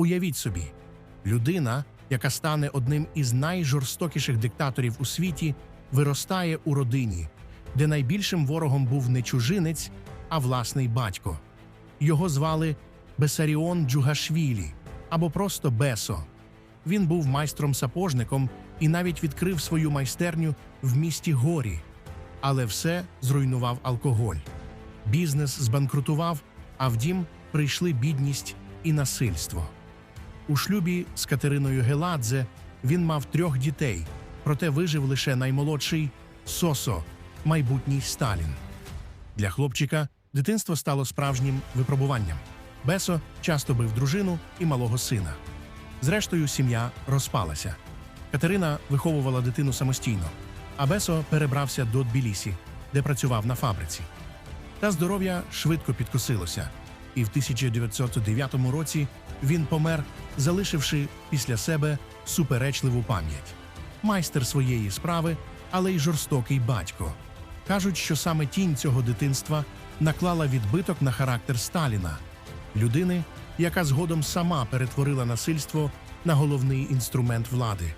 Уявіть собі, людина, яка стане одним із найжорстокіших диктаторів у світі, виростає у родині, де найбільшим ворогом був не чужинець, а власний батько. Його звали Бесаріон Джугашвілі або просто Бесо. Він був майстром-сапожником і навіть відкрив свою майстерню в місті Горі. Але все зруйнував алкоголь. Бізнес збанкрутував, а в дім прийшли бідність і насильство. У шлюбі з Катериною Геладзе він мав трьох дітей, проте вижив лише наймолодший Сосо, майбутній Сталін. Для хлопчика дитинство стало справжнім випробуванням. Бесо часто бив дружину і малого сина. Зрештою, сім'я розпалася. Катерина виховувала дитину самостійно, а Бесо перебрався до Тбілісі, де працював на фабриці. Та здоров'я швидко підкосилося, і в 1909 році він помер, залишивши після себе суперечливу пам'ять. Майстер своєї справи, але й жорстокий батько. Кажуть, що саме тінь цього дитинства наклала відбиток на характер Сталіна, людини, яка згодом сама перетворила насильство на головний інструмент влади.